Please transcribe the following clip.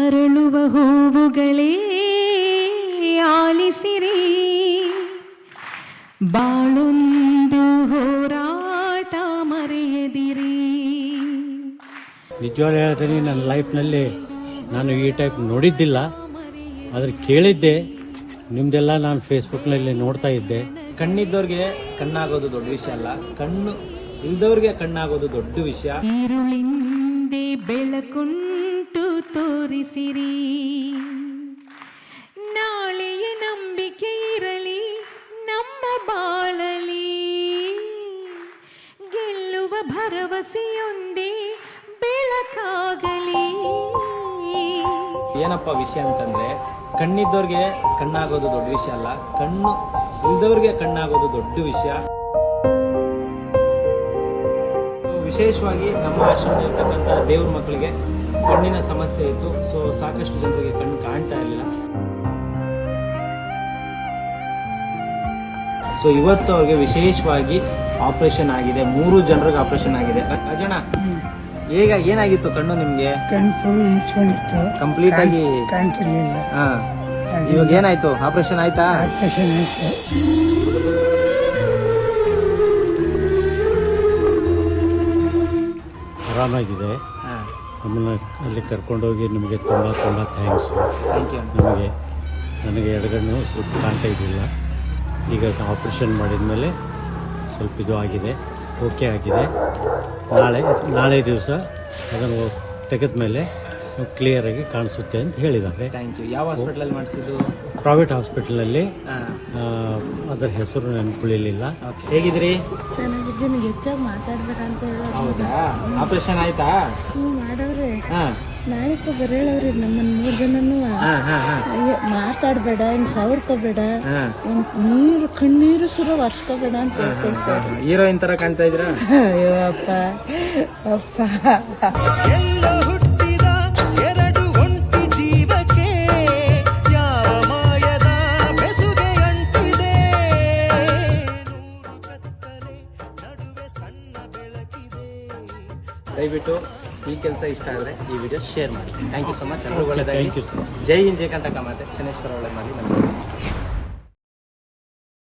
ಅರಳುವ ಹೂವುಗಳೇ ಆಲಿಸಿರಿ. ಬಾಳೊಂದು ಹೋರಾಟ ಮರೆಯದಿರಿ. ನಿಜವಾಗ್ಲೂ ಹೇಳ್ತೀನಿ ನನ್ನ ಲೈಫ್ನಲ್ಲಿ ನಾನು ಈ ಟೈಪ್ ನೋಡಿದ್ದಿಲ್ಲ. ಆದರೆ ಕೇಳಿದ್ದೆ ನಿಮ್ದೆಲ್ಲ ನಾನು ಫೇಸ್ಬುಕ್ನಲ್ಲಿ ನೋಡ್ತಾ ಇದ್ದೆ. ಕಣ್ಣಿದ್ದವ್ರಿಗೆ ಕಣ್ಣಾಗೋದು ದೊಡ್ಡ ವಿಷಯ ಅಲ್ಲ ಕಣ್ಣು ಇಲ್ದವ್ರಿಗೆ ಕಣ್ಣಾಗೋದು ದೊಡ್ಡ ವಿಷಯ. ಈರುಳಿಂದೆ ಬೆಳಕುಂಟು ತೋರಿಸಿರಿ. ನಾಳೆಯ ನಂಬಿಕೆ ಇರಲಿ, ನಮ್ಮ ಬಾಳಲಿ. ಗೆಲ್ಲುವ ಭರವಸೆಯೊಂದೇ ಬೆಳಕಾಗಲಿ. ಏನಪ್ಪ ವಿಷಯ ಅಂತಂದ್ರೆ, ಕಣ್ಣಿದ್ದವ್ರಿಗೆ ಕಣ್ಣಾಗೋದು ದೊಡ್ಡ ವಿಷಯ ಅಲ್ಲ, ಕಣ್ಣು ಇಲ್ದವ್ರಿಗೆ ಕಣ್ಣಾಗೋದು ದೊಡ್ಡ ವಿಷಯ. ವಿಶೇಷವಾಗಿ ನಮ್ಮ ಆಶ್ರಮದಲ್ಲಿರ್ತಕ್ಕಂಥ ದೇವ್ರ ಮಕ್ಕಳಿಗೆ ಕಣ್ಣಿನ ಸಮಸ್ಯೆ ಇತ್ತು. ಸೊ ಸಾಕಷ್ಟು ಜನರಿಗೆ ಕಣ್ಣು ಕಾಣ್ತಾ ಇರಲಿಲ್ಲ. ಸೊ ಇವತ್ತು ಅವ್ರಿಗೆ ವಿಶೇಷವಾಗಿ ಆಪರೇಷನ್ ಆಗಿದೆ. ಮೂರು ಜನರಿಗೆ ಆಪರೇಷನ್ ಆಗಿದೆ. ಅಜಣ ಈಗ ಏನಾಗಿತ್ತು ಕಣ್ಣು ನಿಮ್ಗೆ? ಕಣ್ಣು ಫುಲ್ ಮುಚ್ಕೊಂಡಿತ್ತು. ಕಂಪ್ಲೀಟ್ ಆಗಿ ಕಾಣ್ತಿರ್ಲಿಲ್ಲ. ಹಾ. ಇವಾಗ ಏನಾಯ್ತು? ಆಪರೇಷನ್ ಆಯ್ತಾ? ಆಪರೇಷನ್ ಆಯ್ತು. ಆರಾಮಾಗಿದೆ. ನಮ್ಮನ್ನು ಅಲ್ಲಿ ಕರ್ಕೊಂಡೋಗಿ ನಿಮಗೆ ತುಂಬ ತುಂಬ ಥ್ಯಾಂಕ್ಸು ನಿಮಗೆ ನನಗೆ ಎಡಗಣ್ಣು ಸ್ವಲ್ಪ ಕಾಣ್ತಾ ಇದ್ದಿಲ್ಲ. ಈಗ ಆಪ್ರೇಷನ್ ಮಾಡಿದ ಮೇಲೆ ಸ್ವಲ್ಪ ಇದು ಆಗಿದೆ ಓಕೆ ಆಗಿದೆ. ನಾಳೆ ನಾಳೆ ದಿವಸ ಅದನ್ನು ತೆಗೆದ ಮೇಲೆ ಕ್ಲಿಯರಾಗಿ ಕಾಣಿಸುತ್ತೆ ಅಂತ ಹೇಳಿದ್ದಾರೆ. ಯಾವ ಮಾಡಿಸಿದ್ದು? ಪ್ರೈವೇಟ್ ಹಾಸ್ಪಿಟಲಲ್ಲಿ ಅದರ ಹೆಸರು ನೆನ್ಕೊಳ್ಳಿಲ್ಲ ಹೇಗಿದ್ರಿ? ಚೆನ್ನಾಗಿದ್ದೀನಿ. ಹೆಚ್ಚಾಗಿ ಮಾತಾಡ್ಬೇಡ ಅಂತ ಹೇಳೋದು ಹೌದಾ? ಆಪರೇಷನ್ ಆಯ್ತಾ? ಹ್ಞೂ ಮಾಡವ್ರೆ ಹಾ. ನಾಳೆಕ ಬರೇಳವ್ರಿ ನಮ್ಮನ್ನ ಮೂರು ಜನನು ಹಾ ಹಾ ಹಾ. ಅಯ್ಯೋ ಮಾತಾಡ್ಬೇಡ ಇನ್ ಸವರ್ಕೋಬೇಡ. ಹಾ. ಒಂದ್ ನೀರು ಕಣ್ಣೀರು ಸುರ ವರ್ಷಕೋಬೇಡ ಅಂತ ಹೇಳ್ಕೊಳ್ ಸರ್. ಹೀರೋಯಿನ್ ತರ ಕಾಣ್ತಾ ಇದ್ರಾ ಅಯ್ಯೋ ಅಪ್ಪ. ಅಪ್ಪ. ದಯವಿಟ್ಟು ಈ ಕೆಲಸ ಇಷ್ಟ ಆದರೆ ಈ ವಿಡಿಯೋ ಶೇರ್ ಮಾಡಿ. ಥ್ಯಾಂಕ್ ಯು ಸೊ ಮಚ್ ಎಲ್ಲರೂ sir. ಜೈ ಹಿಂದ್ ಜೈ ಕಂಟಕ ಮಾತೆ. ಶನೇಶ್ವರ ಒಳ್ಳೆ ಮಾಡಿ ನಮಸ್ಕಾರ